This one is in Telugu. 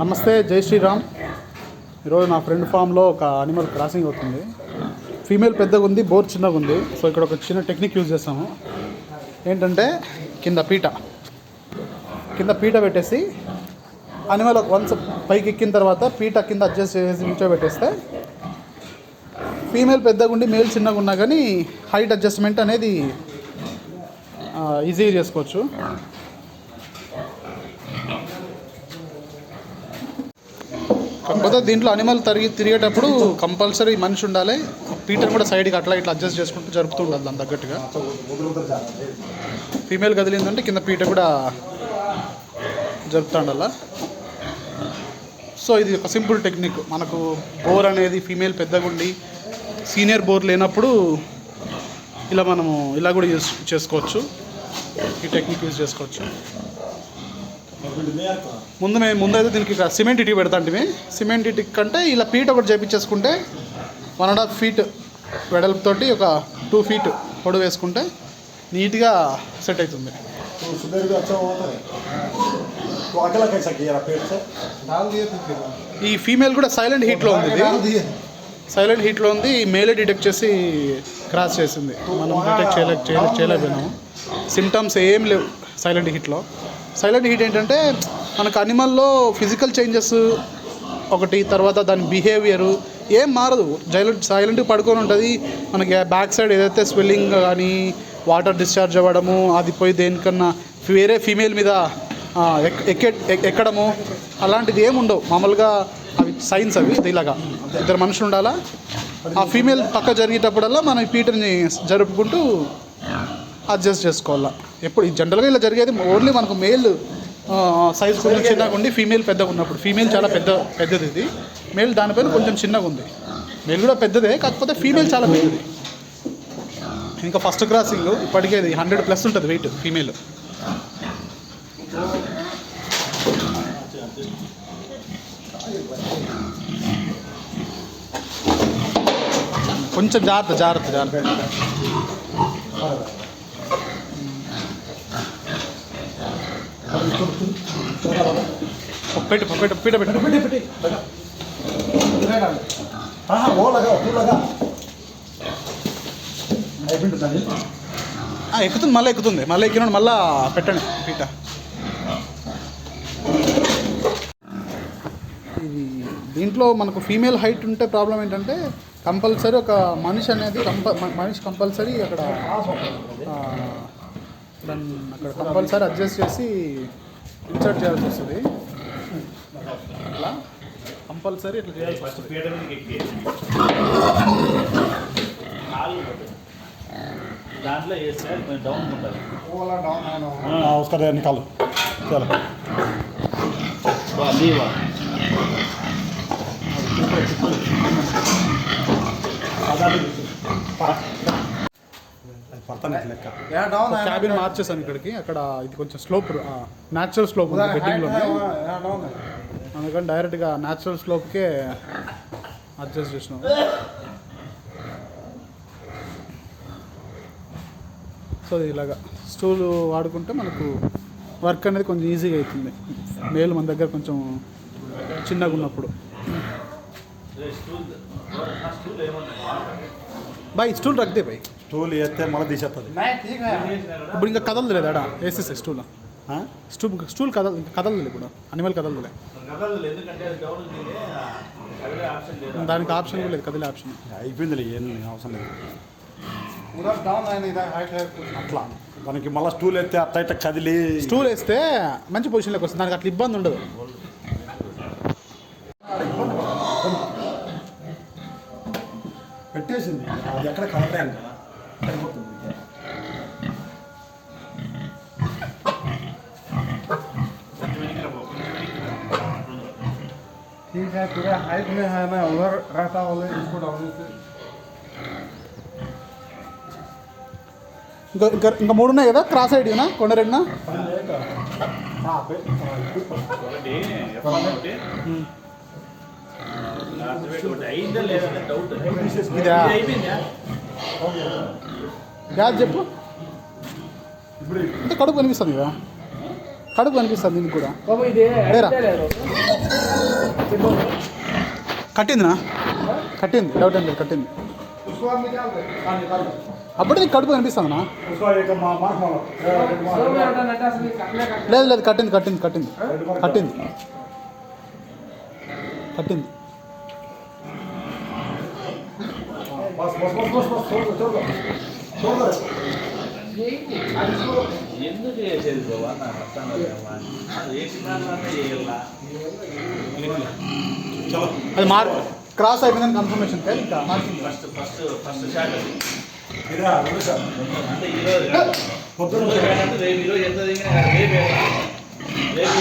నమస్తే జై శ్రీరామ్. ఈరోజు నా ఫ్రెండ్ ఫామ్లో ఒక అనిమల్ క్రాసింగ్ అవుతుంది. ఫీమేల్ పెద్దగా ఉంది బోర్ చిన్నగా ఉంది. సో ఇక్కడ ఒక చిన్న టెక్నిక్ యూజ్ చేస్తాము ఏంటంటే కింద పీట. కింద పీట పెట్టేసి అనిమల్ వన్స్ పైకి ఎక్కిన తర్వాత పీట కింద అడ్జస్ట్ చేసి నిల్చోబెట్టేస్తే ఫీమేల్ పెద్దగా ఉండి మేల్ చిన్నగా ఉన్నా కానీ హైట్ అడ్జస్ట్మెంట్ అనేది ఈజీగా చేసుకోవచ్చు. కాకపోతే దీంట్లో అనిమల్ తరిగి తిరిగేటప్పుడు కంపల్సరీ మనిషి ఉండాలి. పీటర్ కూడా సైడ్కి అట్లా ఇట్లా అడ్జస్ట్ చేసుకుంటూ జరుపుతూ ఉండాలి దాని తగ్గట్టుగా. ఫీమేల్ కదిలిందంటే కింద పీట కూడా జరుపుతూ సో ఇది ఒక సింపుల్ టెక్నిక్ మనకు బోర్ అనేది ఫీమేల్ పెద్దగుండి సీనియర్ బోర్ లేనప్పుడు ఇలా మనము ఇలా కూడా యూస్ చేసుకోవచ్చు. ఈ టెక్నిక్ యూజ్ చేసుకోవచ్చు. ముందు మేము ముందైతే దీనికి సిమెంట్ ఇటుక పెడతాంటివి సిమెంట్ ఇటుక కంటే ఇలా పీట్ ఒకటి చేపించేసుకుంటే వన్ అండ్ హాఫ్ ఫీట్ వెడల్పుతోటి ఒక టూ ఫీట్ పొడవు వేసుకుంటే నీట్గా సెట్ అవుతుంది. ఈ ఫీమేల్ కూడా సైలెంట్ హీట్లో ఉంది సైలెంట్ హీట్లో ఉంది. మేలే డిటెక్ట్ చేసి క్రాస్ చేసింది. మనం డిటెక్ట్ చేయలేక చేయలేకపోయినాము. సిమ్టమ్స్ ఏం లేవు సైలెంట్ హీట్లో. సైలెంట్ హీట్ ఏంటంటే మనకు అనిమల్లో ఫిజికల్ చేంజెస్ ఒకటి తర్వాత దాని బిహేవియరు ఏం మారదు. సైలెంట్ సైలెంట్గా పడుకొని ఉంటుంది. మనకి బ్యాక్ సైడ్ ఏదైతే స్వెల్లింగ్ కానీ వాటర్ డిశ్చార్జ్ అవ్వడము అది పోయి దేనికన్నా వేరే ఫీమేల్ మీద ఎక్- ఎక్కే ఎక్కడము అలాంటిది ఏమి ఉండవు. మామూలుగా అవి సైన్స్ అవి ఇలాగా. ఇద్దరు మనుషులు ఉండాలా? ఆ ఫీమేల్ పక్క జరిగేటప్పుడల్లా మనం పీటర్ని జరుపుకుంటూ అడ్జస్ట్ చేసుకోవాలా. ఎప్పుడు జనరల్గా ఇలా జరిగేది ఓన్లీ మనకు మేల్ సైజ్ కొంచెం చిన్నగా ఉండి ఫీమేల్ పెద్దగా ఉన్నప్పుడు. ఫీమేల్ చాలా పెద్ద పెద్దది ఇది. మేల్ దానిపైన కొంచెం చిన్నగా ఉంది. మేల్ కూడా పెద్దదే కాకపోతే ఫీమేల్ చాలా పెద్దది. ఇంకా ఫస్ట్ క్రాసింగ్ ఇప్పటికే ఇది హండ్రెడ్ ప్లస్ ఉంటుంది వెయిట్ ఫీమేల్. కొంచెం జాగ్రత్త జాగ్రత్త జాగ్రత్త. పెట్టు. పెట్టు పెట్టు పెట్టి ఎక్కుతుంది మళ్ళీ ఎక్కుతుంది. మళ్ళీ ఎక్కినాడు మళ్ళా పెట్టండి పీట. దీంట్లో మనకు ఫీమేల్ హైట్ ఉంటే ప్రాబ్లం ఏంటంటే కంపల్సరీ ఒక మనిషి అనేది కంప మనిషి కంపల్సరీ అక్కడ అక్కడ కంపల్సరీ అడ్జస్ట్ చేసి ఇన్సర్ట్ చేయాల్సి వస్తుంది. అలా కంపల్సరీ ఇట్లా చేయాల్సి వస్తుంది. దాంట్లో వేస్తే డౌన్ ఉంటుంది. వస్తుంది అన్ని కాలు. చాలా. పడతాను లెక్క. క్యాబిన్ మార్చేసాను ఇక్కడికి. అక్కడ ఇది కొంచెం స్లోప్ న్యాచురల్ స్లోప్ ఉంది బెట్టింగ్లో అందుకని డైరెక్ట్గా న్యాచురల్ స్లోప్కే అడ్జస్ట్ చేసినాం. సో ఇలాగా స్టూల్ వాడుకుంటే మనకు వర్క్ అనేది కొంచెం ఈజీగా అవుతుంది. మేలు మన దగ్గర కొంచెం చిన్నగా ఉన్నప్పుడు. స్టూల్ ఆ స్టూల్ ఏమన్నా బాయ్ స్టూల్ రక్దే బాయ్ స్టూల్ వేస్తే మళ్ళీ తీసేస్తుంది नहीं ठीक है ఇప్పుడు ఇంకా కదలదులేదు ఆడ వేసేసే స్టూల్ हाँ? స్టూల్ స్టూల్ కదల ఇంకా కదలదులే ఇప్పుడు అనిమల్ కదలదులే కదలదు ఎందుకంటే అది డౌన్ ఉంది కదిలే ఆప్షన్ లేదు దానికి ఆప్షన్ కూడా లేదు కదిలే ఆప్షన్ అయిపోయిందిలే ఏం అవసరం లేదు उधर डाउन है नहीं इधर हाइट है कुछ అట్లా దానికి మళ్ళీ స్టూల్ ఎత్తే అట్ట ఇట్ట కదిలి స్టూల్ వేస్తే మంచి పొజిషన్లోకి వస్తుంది దానికి అట్లా ఇబ్బంది ఉండదు పెట్టేసింది అది ఎక్కడ కదలలేదు సరిపోతుంది కొంచెం వెనక్కి పో, కొంచెం వెనక్కి పో. ठीक है पूरा हाइट में है ना उधर रहता बोले इसको डाउन से ఇంకా ఇంకా ఇంకా మూడు ఉన్నాయి కదా క్రాస్ ఐడినా కొండరెడ్నా చెప్పు. అంటే కడుపు కనిపిస్తుంది కదా? కడుపు కనిపిస్తుంది నీకు కూడా. లేరా? కట్టిందినా? కట్టింది. డౌట్ అండి కట్టింది. అప్పుడు నీకు కడుపు కనిపిస్తుందనా? లేదు లేదు కట్టింది కట్టింది కట్టింది కట్టింది. పట్టింది. ఎందుకు చేసేది బాబా నాకు అర్థం చలో. అది మార్క్ క్రాస్ అయిపోయిందని కన్ఫర్మేషన్ కాదు ఇంకా marking first first first shot అంటే ఈరోజు పొద్దున రేపు ఈరోజు ఎంత దిగినా రేపు. రేపు